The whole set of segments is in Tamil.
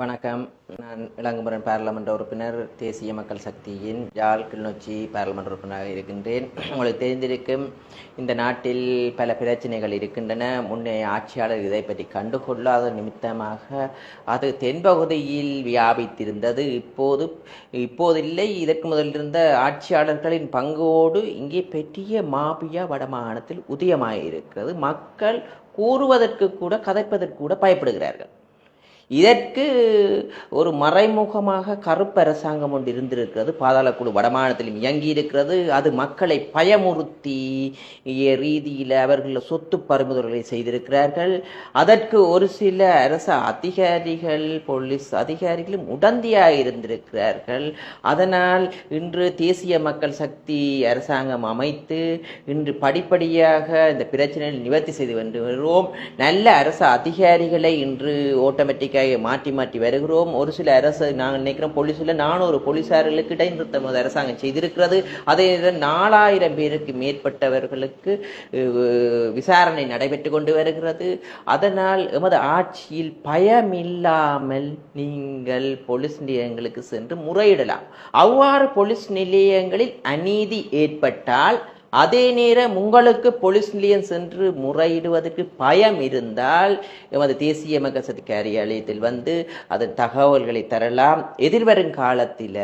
வணக்கம். நான் இளங்குமரன் பாராளுமன்ற உறுப்பினர் தேசிய மக்கள் சக்தியின் யாழ் கிளிநொச்சி பாராளுமன்ற உறுப்பினராக இருக்கின்றேன். உங்களுக்கு தெரிந்திருக்கும் இந்த நாட்டில் பல பிரச்சனைகள் இருக்கின்றன. முன்னைய ஆட்சியாளர் இதை பற்றி கண்டுகொள்ளாத நிமித்தமாக அது தென்பகுதியில் வியாபித்திருந்தது. இப்போது இப்போதில்லை. இதற்கு முதல் இருந்த ஆட்சியாளர்களின் பங்கோடு இங்கே பெரிய மாபியா வடமாகாணத்தில் உதயமாயிருக்கிறது. மக்கள் கூறுவதற்கு கூட கதைப்பதற்கு கூட பயப்படுகிறார்கள். இதற்கு ஒரு மறைமுகமாக கருப்பு அரசாங்கம் ஒன்று இருந்திருக்கிறது. பாதாளக்குழு வடமாநிலத்திலும் இயங்கி இருக்கிறது. அது மக்களை பயமுறுத்தி ரீதியில் அவர்கள் சொத்து பறிமுதல்களை செய்திருக்கிறார்கள். அதற்கு ஒரு சில அரசு அதிகாரிகள் போலீஸ் அதிகாரிகளும் உடந்தையாக இருந்திருக்கிறார்கள். அதனால் இன்று தேசிய மக்கள் சக்தி அரசாங்கம் அமைத்து இன்று படிப்படியாக இந்த பிரச்சனையில் நிவர்த்தி செய்து வந்து வருகிறோம். நல்ல அரசு அதிகாரிகளை இன்று ஆட்டோமேட்டிக்காக மாற்றி மாற்றி வருகிறோம். ஒரு சில அரசு நாங்கள் நினைக்கிறோம் போலீஸில் நானூறு போலீஸார்களுக்கு இடைநிறுத்தம் அரசாங்கம் செய்திருக்கிறது. அதே நேரம் நாலாயிரம் பேருக்கு மேற்பட்டவர்களுக்கு விசாரணை நடைபெற்று கொண்டு வருகிறது. அதனால் எமது ஆட்சியில் பயமில்லாமல் நீங்கள் போலீஸ் நிலையங்களுக்கு சென்று முறையிடலாம். அவ்வாறு போலீஸ் நிலையங்களில் அநீதி ஏற்பட்டால் அதே நேரம் உங்களுக்கு போலீஸ் நிலையம் சென்று முறையிடுவதற்கு பயம் இருந்தால் எமது தேசிய மகசதி காரியாலயத்தில் வந்து அதன் தகவல்களை தரலாம். எதிர்வரும் காலத்தில்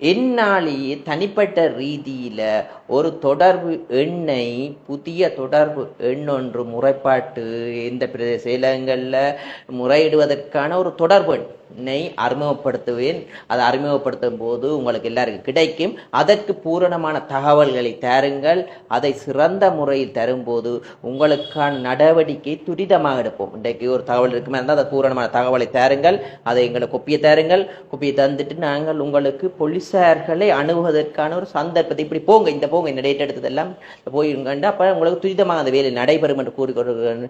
என்னாலேயே தனிப்பட்ட ரீதியில் ஒரு தொடர்பு எண்ணை புதிய தொடர்பு எண் ஒன்று முறைப்பாட்டு இந்த பிரதேச செயலகங்களில் முறையிடுவதற்கான ஒரு தொடர்பு எண்ணை அறிமுகப்படுத்துவேன். அதை அறிமுகப்படுத்தும் போது உங்களுக்கு எல்லாருக்கும் கிடைக்கும். அதற்கு பூரணமான தகவல்களை தாருங்கள். அதை சிறந்த முறையில் தரும்போது உங்களுக்கான நடவடிக்கை துரிதமாக எடுப்போம். இன்றைக்கு ஒரு தகவல் இருக்குமே இருந்தால் அதை பூரணமான தகவலை தாருங்கள். அதை எங்களை கொப்பியை தருங்கள். கொப்பியை தந்துட்டு நாங்கள் உங்களுக்கு போலீஸ் போலீஸார்களை அணுகுவதற்கான ஒரு சந்தர்ப்பத்தை இப்படி போங்க இந்த போங்க இந்த டேட் எடுத்ததெல்லாம் போயிருங்கண்டு. அப்போ உங்களுக்கு துரிதமாக அந்த வேலை நடைபெறும் என்று கூறிக்கொண்டு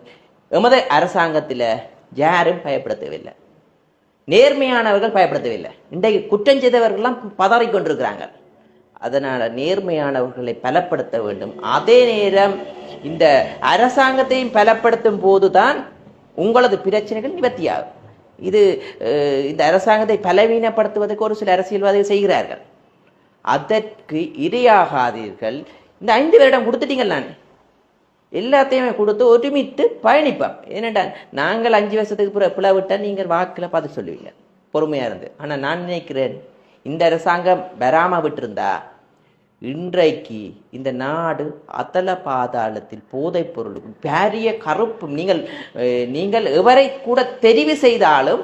எமது அரசாங்கத்தில் யாரும் பயப்பட தேவையில்லை நேர்மையானவர்கள் பயப்படுத்தவில்லை. இன்றைக்கு குற்றம் செய்தவர்கள்லாம் பதறிக்கொண்டிருக்கிறாங்க அதனால் நேர்மையானவர்களை பலப்படுத்த வேண்டும். அதே நேரம் இந்த அரசாங்கத்தையும் பலப்படுத்தும் போதுதான் உங்களது பிரச்சனைகள் நிவர்த்தியாகும். இது இந்த அரசாங்கத்தை பலவீனப்படுத்துவதற்கு ஒரு சில அரசியல்வாதிகள் செய்கிறார்கள். அதற்கு இரையாகாதீர்கள். இந்த ஐந்து வருடம் கொடுத்துட்டீங்கள் நான். எல்லாத்தையுமே கொடுத்து ஒருமித்து பயணிப்போம். ஏனென்றா நாங்கள் அஞ்சு வருஷத்துக்கு பிற பிளவிட்டால் நீங்கள் வாக்கில் பார்த்து சொல்லுவீங்க. பொறுமையாக இருந்து. ஆனால் நான் நினைக்கிறேன் இந்த அரசாங்கம் வராமல் விட்டிருந்தா இன்றைக்கு இந்த நாடு அத்தல பாதாளத்தில் போதைப் பொருளுக்கும் பெரிய கருப்பு நீங்கள் நீங்கள் எவரை கூட தெரிவு செய்தாலும்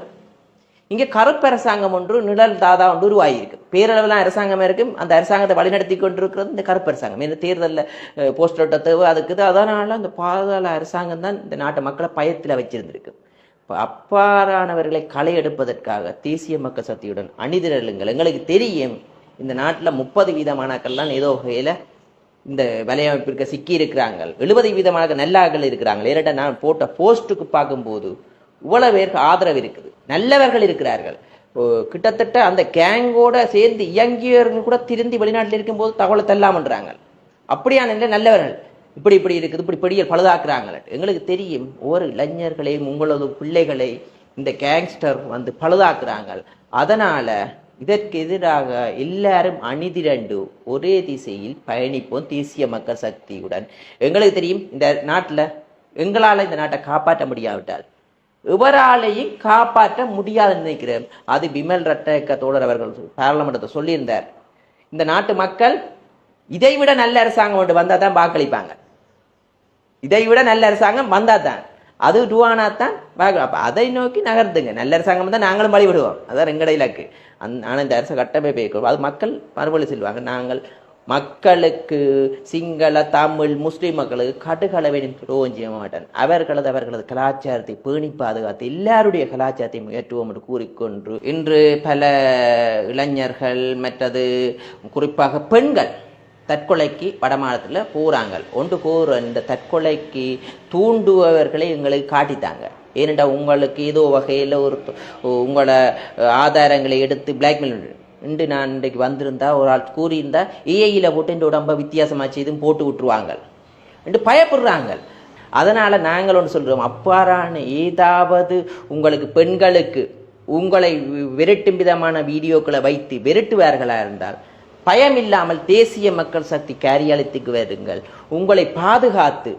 இங்கே கருப்பு அரசாங்கம் ஒன்று நிழல் தாதா ஒன்று உருவாகியிருக்கு. பேரளவில் அரசாங்கம் இருக்கும் அந்த அரசாங்கத்தை வழிநடத்தி கொண்டிருக்கிறது இந்த கருப்பு அரசாங்கம். இந்த தேர்தலில் போஸ்டர் ஒட்ட தேவை அதுக்கு அதனால் அதனால அந்த பாதாள அரசாங்கம் தான் இந்த நாட்டு மக்களை பயத்தில் வச்சிருந்திருக்கு. அப்பாறானவர்களை களை எடுப்பதற்காக தேசிய மக்கள் சக்தியுடன் அணிதிரளுங்கள். எங்களுக்கு தெரியும் இந்த நாட்டில் முப்பது வீதமானாக்கள்லாம் ஏதோ வகையில் இந்த வலையமைப்பிற்கு சிக்கி இருக்கிறாங்க. எழுபது வீதமான நல்லாக்கள் இருக்கிறாங்க. ஏறட்ட நான் போட்ட போஸ்ட்டுக்கு பார்க்கும்போது இவ்வளவு பேருக்கு ஆதரவு இருக்குது. நல்லவர்கள் இருக்கிறார்கள். ஓ, கிட்டத்தட்ட அந்த கேங்கோட சேர்ந்து இயங்கியவர்கள் கூட திருந்தி வெளிநாட்டில் இருக்கும்போது தகவலை தள்ளாமன்றாங்க அப்படியான நிலை நல்லவர்கள். இப்படி இப்படி இருக்குது இப்படி இப்படி பழுதாக்குறாங்க. எங்களுக்கு தெரியும் ஒவ்வொரு இளைஞர்களையும் உங்களது பிள்ளைகளை இந்த கேங்ஸ்டர் வந்து பழுதாக்குறாங்க. அதனால இதற்கு எதிராக எல்லாரும் அணிதிரண்டு ஒரே திசையில் பயணிப்போம் தேசிய மக்கள் சக்தியுடன். எங்களுக்கு தெரியும் இந்த நாட்டில் எங்களால் இந்த நாட்டை காப்பாற்ற முடியாவிட்டால். எவராலையும் காப்பாற்ற முடியாதுன்னு நினைக்கிறேன். அது விமல் ரட்டக்க தோழர் அவர்கள் பாராளுமன்றத்தை சொல்லியிருந்தார். இந்த நாட்டு மக்கள் இதை விட நல்ல அரசாங்கம் ஒன்று வந்தால் தான் வாக்களிப்பாங்க. இதை விட நல்ல அரசாங்கம் வந்தால் தான் அது ரூவானா தான் வாக்கு. அப்போ அதை நோக்கி நகர்த்துங்க நல்ல அரசாங்கம் தான் நாங்களும் வழிபடுவோம். அதான் எங்கட இலக்கு. அந் ஆனால் இந்த அரசு கட்டமைப்பு அது மக்கள் மறுபடி செல்வாங்க நாங்கள் மக்களுக்கு சிங்கள தமிழ் முஸ்லீம் மக்களுக்கு கடுகளவின் ரோஞ்சிய செய்ய மாட்டேன் அவர்களது அவர்களது கலாச்சாரத்தை பேணி பாதுகாத்து எல்லாருடைய கலாச்சாரத்தை முயற்றுவோம் என்று கூறிக்கொண்டு இன்று பல இளைஞர்கள் மற்றது குறிப்பாக பெண்கள் தற்கொலைக்கு வடமாநிலத்தில் போகிறாங்க ஒன்று கூற இந்த தற்கொலைக்கு தூண்டுபவர்களை எங்களுக்கு காட்டித்தாங்க. ஏனெண்டா உங்களுக்கு ஏதோ வகையில் ஒரு உங்களை ஆதாரங்களை எடுத்து பிளாக்மெயில் இன்று நான் இன்றைக்கு வந்திருந்தா ஒரு ஆள் கூறியிருந்தா ஏஐயில் போட்டு இந்த உடம்ப வித்தியாசமாக செய்தும் போட்டு விட்டுருவாங்க. என்று பயப்படுறாங்க. அதனால் நாங்கள் ஒன்று சொல்கிறோம் அப்பாறான ஏதாவது உங்களுக்கு பெண்களுக்கு உங்களை விரட்டும் விதமான வீடியோக்களை வைத்து விரட்டுவார்களாக இருந்தால் பயமில்லாமல் தேசிய மக்கள் சக்தி காரியாலயத்துக்கு வருங்கள் உங்களை பாதுகாத்து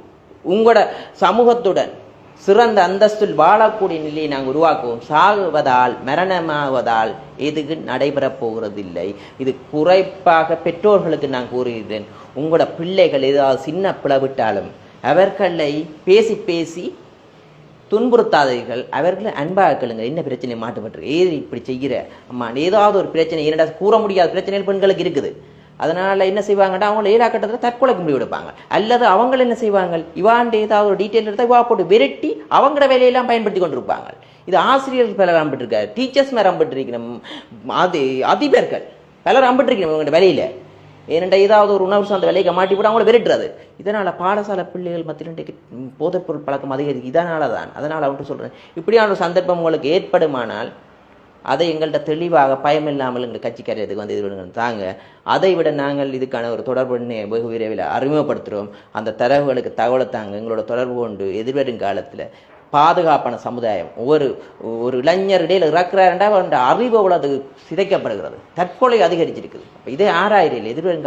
உங்களோட சமூகத்துடன் சிறந்த அந்தஸ்தில் வாழக்கூடிய நிலையை நாங்கள் உருவாக்குவோம். சாகுவதால் மரணமாவதால் எதுக்கு நடைபெறப் போகிறதில்லை. இது குறைப்பாக பெற்றோர்களுக்கு நான் கூறுகிறேன். உங்களோட பிள்ளைகள் ஏதாவது சின்ன பிளவிட்டாலும் அவர்களை பேசி பேசி துன்புறுத்தாதீர்கள். அவர்களை அன்பாக கேளுங்க என்ன பிரச்சனை மாட்டுப்பட்டு ஏது இப்படி செய்கிற? அம்மா ஏதாவது ஒரு பிரச்சனை என்னடா கூற முடியாத பிரச்சனைகள் பெண்களுக்கு இருக்குது. அதனால என்ன செய்வாங்கன்னா அவங்கள ஏழா கட்டத்தில் தற்கொலைக்கு முடிவு எடுப்பாங்க அல்லது அவங்க என்ன செய்வாங்க? இவாண்ட ஏதாவது ஒரு டீட்டெயில் எடுத்தால் இவா போட்டு விரட்டி அவங்களோட வேலையெல்லாம் பயன்படுத்தி கொண்டிருப்பாங்க. இது ஆசிரியர்கள் பலர் அம்பிட்டிருக்காரு டீச்சர்ஸ் மேலே அம்பிட்டிருக்கிறோம் அது அதிபர்கள் பலர் அம்பிட்டு அம்பிட்டிருக்கிறோம் இவங்க வேலையில். ஏனென்ற ஏதாவது ஒரு உணவு சார்ந்த வேலையை மாட்டி போட்டு அவங்கள விரட்டுறது. இதனால் பாடசாலை பிள்ளைகள் மத்தியில் இன்றைக்கு போதைப்பொருள் பழக்கம் அதிகரிக்கு இதனால தான் அதனால் அவன்ட்டு சொல்கிறேன் இப்படியான ஒரு சந்தர்ப்பம் உங்களுக்கு ஏற்படுமானால் அதை எங்கள்கிட்ட தெளிவாக பயமில்லாமல் எங்கள் கட்சிக்காரத்துக்கு வந்து இது தாங்க. அதை விட நாங்கள் இதுக்கான ஒரு தொடர்பு வெகு விரைவில் அறிமுகப்படுத்துகிறோம். அந்த தரவுகளுக்கு தகவலை தாங்க எங்களோட தொடர்பு கொண்டு எதிர்வரும் காலத்தில் பாதுகாப்பான சமுதாயம். ஒரு ஒரு இளைஞர் இடையில் இறக்குறாருண்டா அவருடைய அறிவு அவ்வளவு சிதைக்கப்படுகிறது. தற்கொலை அதிகரிச்சிருக்குது. அப்போ இதே ஆறாயிரம் எதிர்வரும்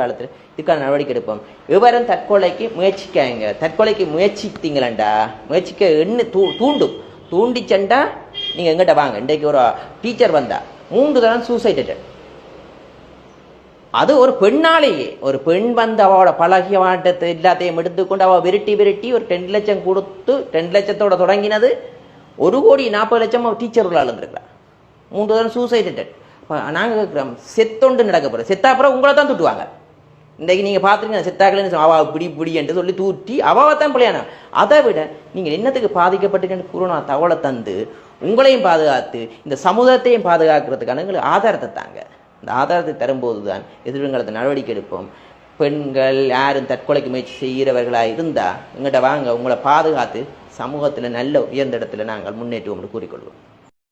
இதுக்கான நடவடிக்கை எடுப்போம். விவரம் தற்கொலைக்கு முயற்சிக்காங்க. தற்கொலைக்கு முயற்சித்தீங்களண்டா? முயற்சிக்க எண்ணு தூ தூண்டும். தூண்டிச்சண்டா நீங்கள் எங்கிட்ட வாங்க. இன்றைக்கு ஒரு டீச்சர் வந்தா. மூன்று தரம் சூசைட் அட்டன் அது ஒரு பெண்ணாலேயே. ஒரு பெண் வந்து அவளோட பழகிய மாட்டத்தை எல்லாத்தையும் எடுத்துக்கொண்டு அவள் விரட்டி விரட்டி ஒரு ரெண்டு லட்சம் கொடுத்து ரெண்டு லட்சத்தோட தொடங்கினது. ஒரு கோடி நாற்பது லட்சம் அவள் டீச்சர் இருந்திருக்கிறான் மூன்று தரம் சூசைட் அட்டன் நாங்கள் கேட்குறோம் செத்தொண்டு நடக்க போகிறோம் செத்தா அப்புறம் உங்களை தான் தூட்டுவாங்க. இன்றைக்கு நீங்கள் பார்த்துருங்க செத்தாக்கலன்னு அவள் இப்படி இப்படி என்று சொல்லி தூட்டி அவாவை தான் பிள்ளையான அதை விட நீங்கள் என்னத்துக்கு பாதிக்கப்பட்டிருக்கேன்னு கூறணும் தகவலை தந்து உங்களையும் பாதுகாத்து இந்த சமூகத்தையும் பாதுகாக்கிறதுக்கான எங்களுக்கு ஆதாரத்தை தாங்க. இந்த ஆதாரத்தை தரும்போது தான் எதிர்காலத்தை நடவடிக்கை எடுப்போம். பெண்கள் யாரும் தற்கொலைக்கு முயற்சி செய்கிறவர்களாக இருந்தால் எங்கிட்ட வாங்க உங்களை பாதுகாத்து சமூகத்தில் நல்ல உயர்ந்த இடத்துல நாங்கள் முன்னேற்றுவோம் என்று கூறிக்கொள்வோம்.